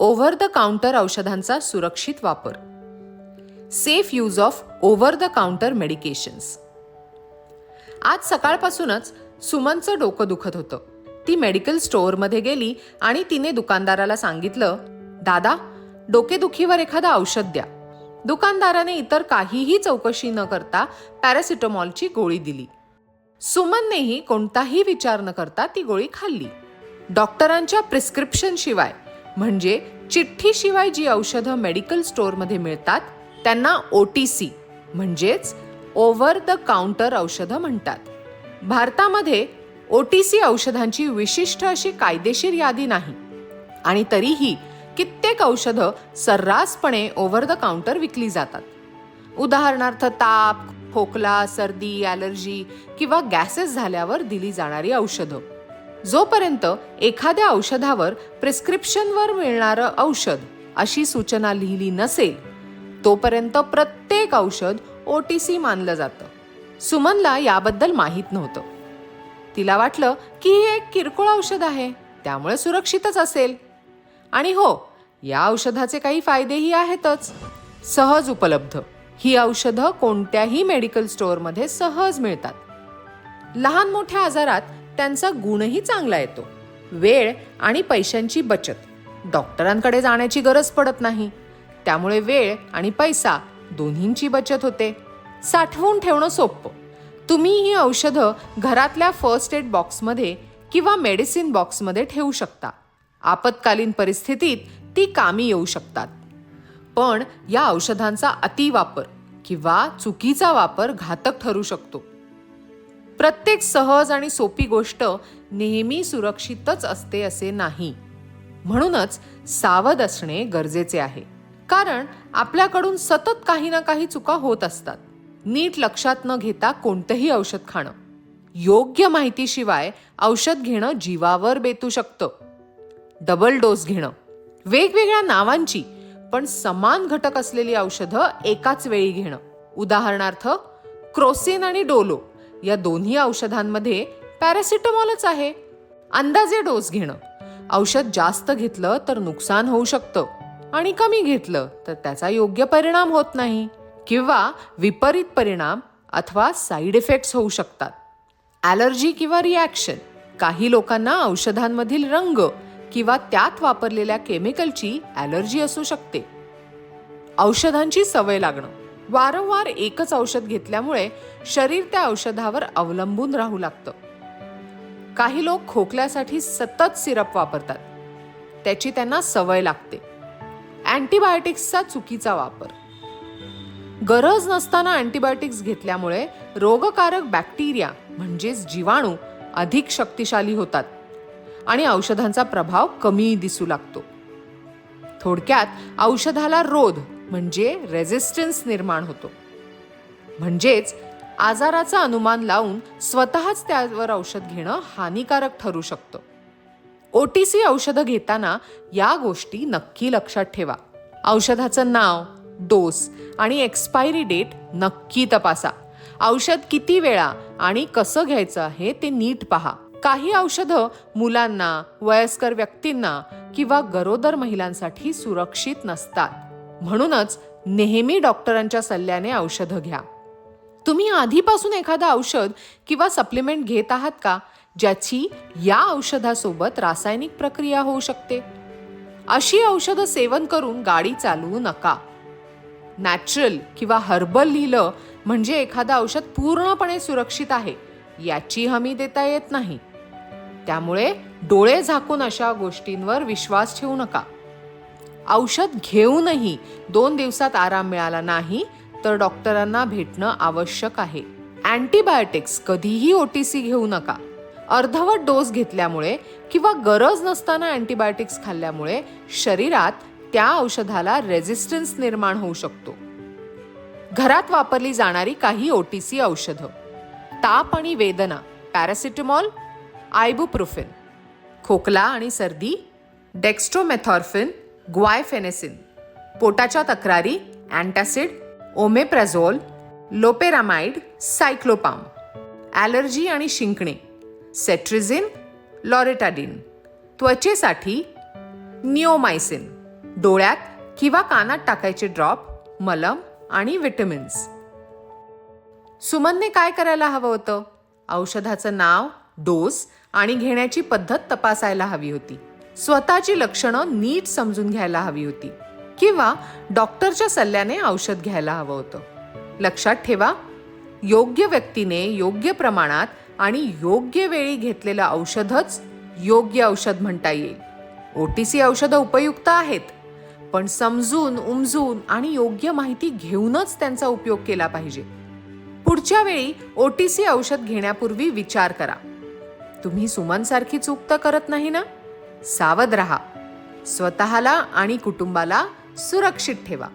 Over the counter औषधांचा सुरक्षित वापर. Safe use of over the counter medications आज सकाळपासूनच सुमनचं डोकं दुखत होतं. ती मेडिकल स्टोअरमध्ये गेली आणि तिने दुकानदाराला सांगितलं दादा डोकेदुखीवर एखादं औषध द्या. दुकानदाराने इतर काहीही चौकशी न करता पॅरासिटामॉलची गोळी दिली. सुमननेही कोणताही विचार न करता ती गोळी खाल्ली. डॉक्टरांच्या प्रिस्क्रिप्शनशिवाय म्हणजे चिठ्ठीशिवाय जी औषधं मेडिकल स्टोअरमध्ये मिळतात त्यांना ओ टी सी म्हणजेच ओव्हर द काउंटर औषधं म्हणतात. भारतामध्ये ओ टी सी औषधांची विशिष्ट अशी कायदेशीर यादी नाही. आणि तरीही कित्येक औषधं सर्रासपणे ओव्हर द काउंटर विकली जातात. उदाहरणार्थ ताप खोकला सर्दी ॲलर्जी किंवा गॅसेस झाल्यावर दिली जाणारी औषधं. जोपर्यंत एखाद्या औषधावर प्रिस्क्रिप्शनवर मिळणारं औषध अशी सूचना लिहिली नसेल तोपर्यंत प्रत्येक औषध ओ टी सी मानलं जातं. सुमनला याबद्दल माहीत नव्हतं. तिला वाटलं की हे एक किरकोळ औषध आहे त्यामुळे सुरक्षितच असेल. आणि हो या औषधाचे काही फायदेही आहेतच. सहज उपलब्ध. ही औषधं कोणत्याही मेडिकल स्टोअरमध्ये सहज मिळतात. लहान मोठ्या आजारात त्यांचा गुणही चांगला येतो. वेळ आणि पैशांची बचत. डॉक्टरांकडे जाण्याची गरज पडत नाही. त्यामुळे वेळ आणि पैसा दोन्हींची बचत होते. साठवून ठेवणं सोपं. तुम्ही ही औषधं घरातल्या फर्स्ट एड बॉक्समध्ये किंवा मेडिसिन बॉक्समध्ये ठेवू शकता. आपत्कालीन परिस्थितीत ती कामी येऊ शकतात. पण या औषधांचा अतिवापर किंवा चुकीचा वापर घातक ठरू शकतो. प्रत्येक सहज आणि सोपी गोष्ट नेहमी सुरक्षितच असते असे नाही. म्हणूनच सावध असणे गरजेचे आहे. कारण आपल्याकडून सतत काही ना काही चुका होत असतात. नीट लक्षात न घेता कोणतंही औषध खाणं. योग्य माहितीशिवाय औषध घेणं जीवावर बेतू शकतं. डबल डोस घेणं. वेगवेगळ्या नावांची पण समान घटक असलेली औषधं एकाच वेळी घेणं. उदाहरणार्थ क्रोसिन आणि डोलो. या दोन्ही औषधांमध्ये पॅरासिटामॉलच आहे. अंदाजे डोस घेणं. औषध जास्त घेतलं तर नुकसान होऊ शकतं आणि कमी घेतलं तर त्याचा योग्य परिणाम होत नाही किंवा विपरीत परिणाम अथवा साईड इफेक्ट्स होऊ शकतात. ॲलर्जी किंवा रिॲक्शन. काही लोकांना औषधांमधील रंग किंवा त्यात वापरलेल्या केमिकलची ॲलर्जी असू शकते. औषधांची सवय लागणं. वारंवार एकच औषध घेतल्यामुळे शरीर त्या औषधावर अवलंबून राहू लागतं. काही लोक खोकल्यासाठी सतत सिरप वापरतात. त्याची त्यांना सवय लागते. अँटीबायोटिक्सचा चुकीचा वापर. गरज नसताना अँटीबायोटिक्स घेतल्यामुळे रोगकारक बॅक्टेरिया म्हणजेच जीवाणू अधिक शक्तिशाली होतात आणि औषधांचा प्रभाव कमी दिसू लागतो. थोडक्यात औषधाला रोध म्हणजे रेझिस्टन्स निर्माण होतो. म्हणजेच आजाराचं अनुमान लावून स्वतःच त्यावर औषध घेणं हानिकारक ठरू शकतं. ओ टी सी औषधं घेताना या गोष्टी नक्की लक्षात ठेवा. औषधाचं नाव डोस आणि एक्सपायरी डेट नक्की तपासा. औषध किती वेळा आणि कसं घ्यायचं आहे ते नीट पहा. काही औषधं मुलांना वयस्कर व्यक्तींना किंवा गरोदर महिलांसाठी सुरक्षित नसतात. म्हणूनच नेहमी डॉक्टरांच्या सल्ल्याने औषधं घ्या. तुम्ही आधीपासून एखादं औषध किंवा सप्लिमेंट घेत आहात का ज्याची या औषधासोबत रासायनिक प्रक्रिया होऊ शकते? अशी औषधं सेवन करून गाडी चालवू नका. नॅचरल किंवा हर्बल लिहिलं म्हणजे एखादं औषध पूर्णपणे सुरक्षित आहे याची हमी देता येत नाही. त्यामुळे डोळे झाकून अशा गोष्टींवर विश्वास ठेवू नका. औषध घेऊनही दोन दिवसात आराम मिळाला नाही तर डॉक्टरांना भेटणं आवश्यक आहे. अँटीबायोटिक्स कधीही ओ टी सी घेऊ नका. अर्धवट डोस घेतल्यामुळे किंवा गरज नसताना अँटीबायोटिक्स खाल्ल्यामुळे शरीरात त्या औषधाला रेझिस्टन्स निर्माण होऊ शकतो. घरात वापरली जाणारी काही ओ टी सी औषधं. ताप आणि वेदना पॅरासिटामॉल आयबुप्रोफिन खोकला आणि सर्दी डेक्स्ट्रोमेथॉर्फिन ग्वायफेनेसिन पोटाच्या तक्रारी antacid omeprazole loperamide cyclopam allergy आणि शिंकणे सेट्रिझिन लॉरेटाडिन त्वचेसाठी निओमायसिन डोळ्यात किंवा कानात टाकायचे ड्रॉप मलम आणि विटमिन्स. सुमनने काय करायला हवं होतं? औषधाचं नाव डोस आणि घेण्याची पद्धत तपासायला हवी होती. स्वतःची लक्षणं नीट समजून घ्यायला हवी होती. किंवा डॉक्टरच्या सल्ल्याने औषध घ्यायला हवं होतं. लक्षात ठेवा योग्य व्यक्तीने योग्य प्रमाणात आणि योग्य वेळी घेतलेलं औषधच योग्य औषध म्हणता येईल. ओ टी सी औषधं उपयुक्त आहेत. पण समजून उमजून आणि योग्य माहिती घेऊनच त्यांचा उपयोग केला पाहिजे. पुढच्या वेळी ओ टी सी औषध घेण्यापूर्वी विचार करा. तुम्ही सुमनसारखी चूक तर करत नाही ना? सावध रहा. स्वतःला आणि कुटुंबाला सुरक्षित ठेवा.